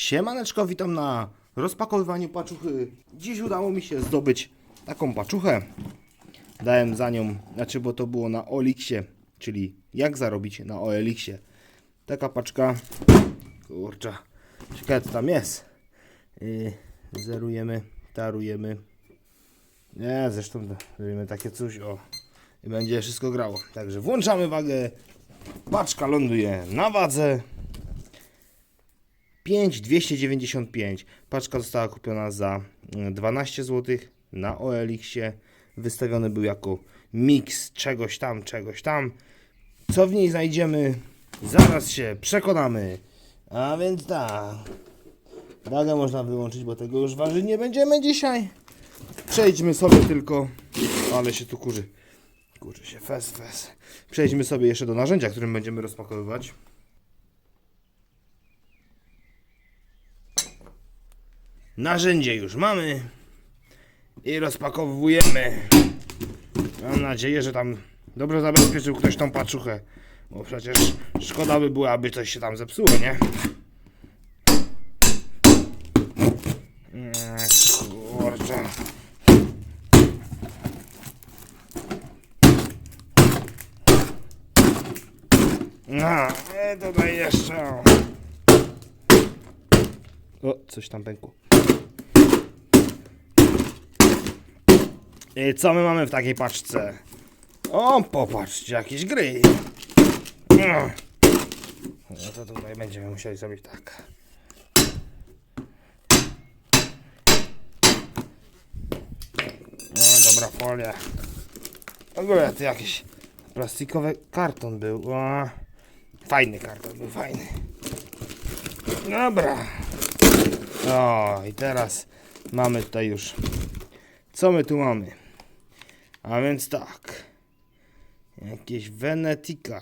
Siemaneczko, witam na rozpakowywaniu paczuchy. Dziś udało mi się zdobyć taką paczuchę. Dałem za nią, znaczy bo to było na Oliksie, czyli jak zarobić na Oliksie. Taka paczka, kurczę, ciekawe co tam jest. Zerujemy, tarujemy. Nie, zresztą zrobimy takie coś, o. I będzie wszystko grało. Także włączamy wagę. Paczka ląduje na wadze. 5295. Paczka została kupiona za mm, 12 zł na OLX-ie. Wystawiony był jako miks czegoś tam, czegoś tam. Co w niej znajdziemy? Zaraz się przekonamy. A więc tak. Wagę można wyłączyć, bo tego już ważyć nie będziemy dzisiaj. Przejdźmy sobie tylko. Ale się tu kurzy. Kurzy się, fes, fes. Przejdźmy sobie jeszcze do narzędzia, którym będziemy rozpakowywać. Narzędzie już mamy i rozpakowujemy. Mam nadzieję, że tam dobrze zabezpieczył ktoś tą paczuchę, bo przecież szkoda by było, aby coś się tam zepsuło, nie? Kurczę. No, tutaj jeszcze. O, coś tam pękło. Co my mamy w takiej paczce? O, popatrzcie, jakieś gry. No No to tutaj będziemy musieli zrobić tak. No dobra, folia. W ogóle to jakiś plastikowy karton był. O, fajny karton był, fajny. Dobra. O, i teraz mamy tutaj już. Co my tu mamy? A więc tak. Jakieś Venetica.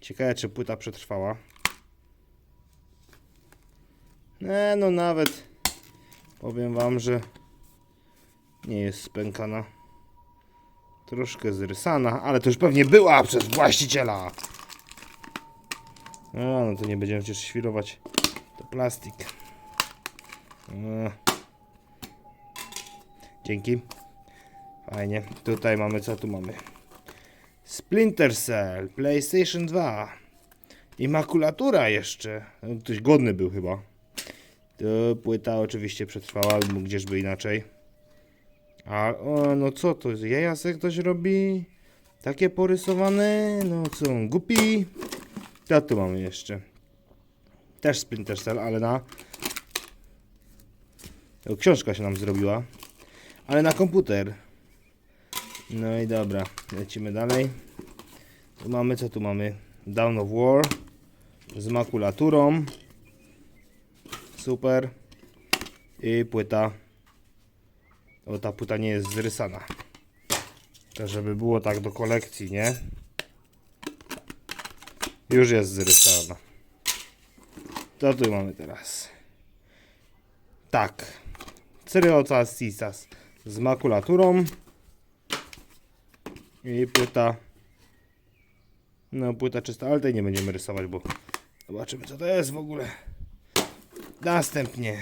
Ciekawe, czy płyta przetrwała. Nie, no nawet powiem wam, że nie jest spękana. Troszkę zrysana, ale to już pewnie była przez właściciela. No, no to nie będziemy przecież świrować. To plastik. No. Dzięki. Fajnie. Tutaj mamy, co tu mamy? Splinter Cell, PlayStation 2. I makulatura jeszcze. No, Ktoś godny był chyba. To płyta oczywiście przetrwała, bo gdzieżby inaczej. A, o, no co to jest? Jaja se ktoś robi? Takie porysowane? No co, głupi? Co tu mamy jeszcze? Też Splinter Cell, ale na... Książka się nam zrobiła. Ale na komputer. No i dobra, lecimy dalej. Tu mamy, co tu mamy? Down of War. Z makulaturą. Super. I płyta. O, ta płyta nie jest zrysana. To żeby było tak do kolekcji, nie? Już jest zrysana. Co tu mamy teraz? Tak. Cyryocas Cisas z makulaturą. I płyta. No, płyta czysta, ale tej nie będziemy rysować, bo zobaczymy co to jest w ogóle. Następnie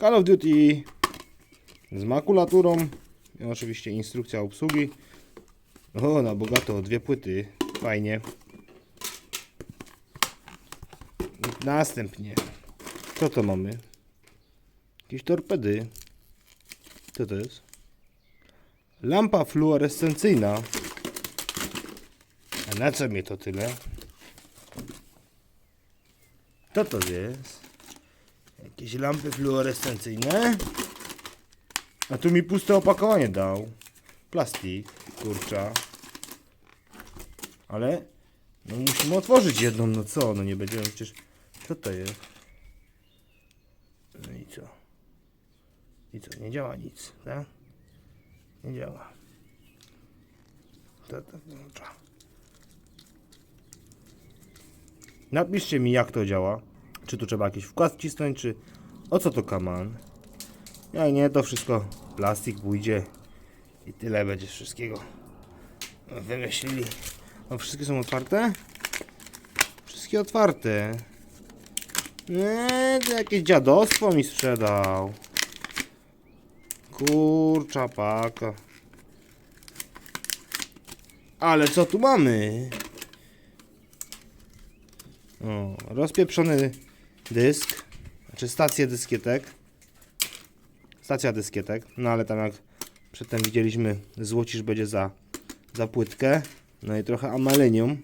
Call of Duty z makulaturą. I oczywiście instrukcja obsługi. O, na bogato, dwie płyty. Fajnie. Następnie. Co to mamy? Jakieś torpedy. Co to jest? Lampa fluorescencyjna. A na co mnie to tyle? Co to jest? Jakieś lampy fluorescencyjne? A tu mi puste opakowanie dał. Plastik, kurcza. Ale no musimy otworzyć jedną, no co? No nie będziemy przecież... Co to jest? No i co? I co? Nie działa nic, tak? Nie działa. To, to, to. Napiszcie mi jak to działa. Czy tu trzeba jakiś wkład wcisnąć, czy o co to kaman? Jak nie, to wszystko plastik pójdzie i tyle będzie wszystkiego wymyślili. O, wszystkie są otwarte? Wszystkie otwarte. Nie, to jakieś dziadostwo mi sprzedał. Kurcza paka. Ale co tu mamy? O, rozpieprzony dysk. Znaczy stację dyskietek. Stacja dyskietek. No ale tam jak przedtem widzieliśmy, złocisz będzie za, za płytkę. No i trochę amalenium.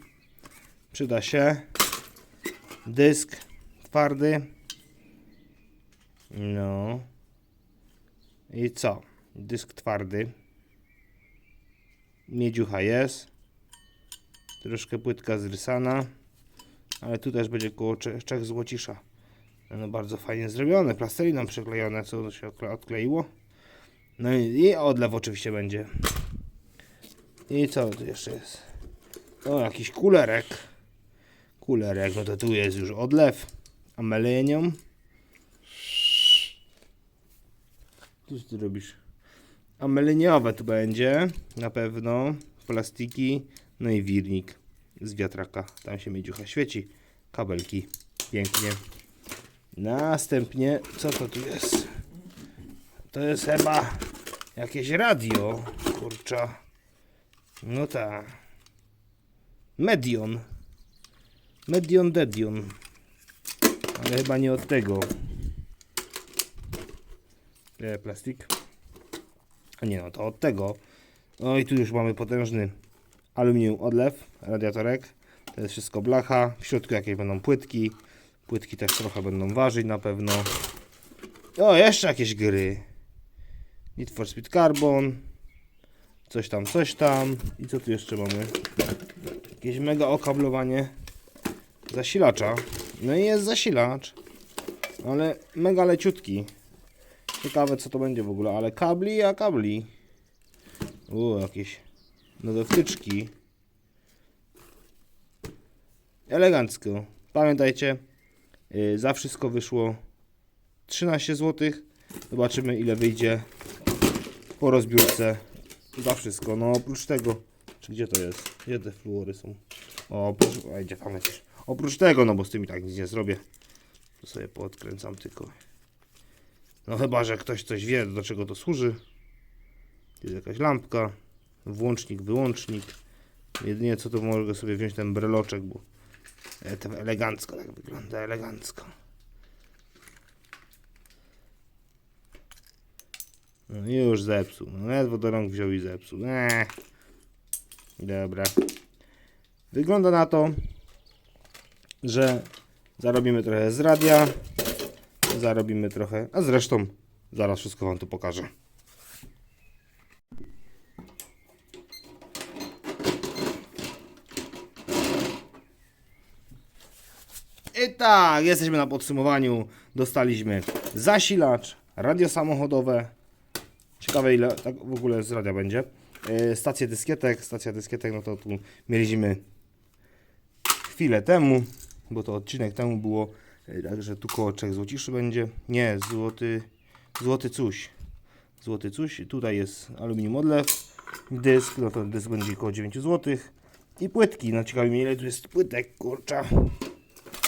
Przyda się. Dysk twardy. No. I co? Dysk twardy. Miedziucha jest. Troszkę płytka zrysana. Ale tu też będzie koło cze- trzech złocisza. No bardzo fajnie zrobione. Plasteliną przyklejone, co się odkleiło. No i, i odlew oczywiście będzie. I co tu jeszcze jest? O, jakiś kulerek. Kulerek, no to tu jest już odlew. Amelenium. Tu co ty robisz? Ameleniowe tu będzie. Na pewno. Plastiki. No i wirnik z wiatraka. Tam się miedziucha świeci. Kabelki. Pięknie. Następnie, co to tu jest? To jest chyba jakieś radio. Kurcza. No tak. Medion. Medion Dedion. Ale chyba nie od tego. E, plastik. A nie no, to od tego. No i tu już mamy potężny aluminium odlew, radiatorek. To jest wszystko blacha. W środku jakieś będą płytki. Płytki też trochę będą ważyć na pewno. O, jeszcze jakieś gry. Need for Speed Carbon. Coś tam, coś tam. I co tu jeszcze mamy? Jakieś mega okablowanie zasilacza. No i jest zasilacz. Ale mega leciutki. Ciekawe co to będzie w ogóle, ale kabli a kabli. U, jakieś nowe wtyczki. Elegancko. Pamiętajcie, yy, za wszystko wyszło 13 zł. Zobaczymy ile wyjdzie po rozbiórce. Za wszystko. No oprócz tego, czy gdzie to jest? Gdzie te fluory są? O, oprócz, a gdzie tam? Oprócz tego, no bo z tym i tak nic nie zrobię. To sobie podkręcam tylko. No chyba, że ktoś coś wie, do czego to służy. Jest jakaś lampka, włącznik, wyłącznik. Jedynie co to mogę sobie wziąć ten breloczek, bo e, to elegancko tak wygląda, elegancko. No i już zepsuł. No ledwo do rąk wziął i zepsuł. Eee. Dobra. Wygląda na to, że zarobimy trochę z radia, zarobimy trochę, a zresztą zaraz wszystko Wam tu pokażę. I tak, jesteśmy na podsumowaniu. Dostaliśmy zasilacz, radio samochodowe. Ciekawe ile tak w ogóle z radia będzie. Yy, stację dyskietek, stacja dyskietek, no to tu mieliśmy chwilę temu, bo to odcinek temu było, także tu koło 3 złociszy będzie. Nie, złoty, złoty coś. Złoty coś. Tutaj jest aluminium odlew, dysk, no to dysk będzie około 9 zł. I płytki, no ciekawi mnie ile tu jest płytek, kurcza.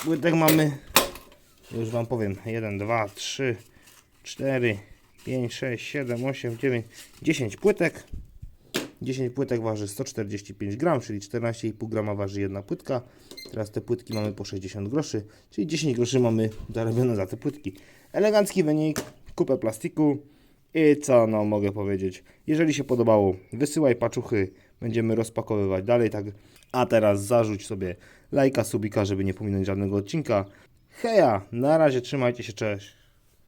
Płytek mamy, już Wam powiem, 1, 2, 3, 4, 5, 6, 7, 8, 9, 10 płytek. 10 płytek waży 145 gram, czyli 14,5 grama waży jedna płytka. Teraz te płytki mamy po 60 groszy, czyli 10 groszy mamy zarobione za te płytki. Elegancki wynik, kupę plastiku i co no mogę powiedzieć. Jeżeli się podobało, wysyłaj paczuchy, będziemy rozpakowywać dalej. Tak. A teraz zarzuć sobie lajka, subika, żeby nie pominąć żadnego odcinka. Heja, na razie trzymajcie się, cześć.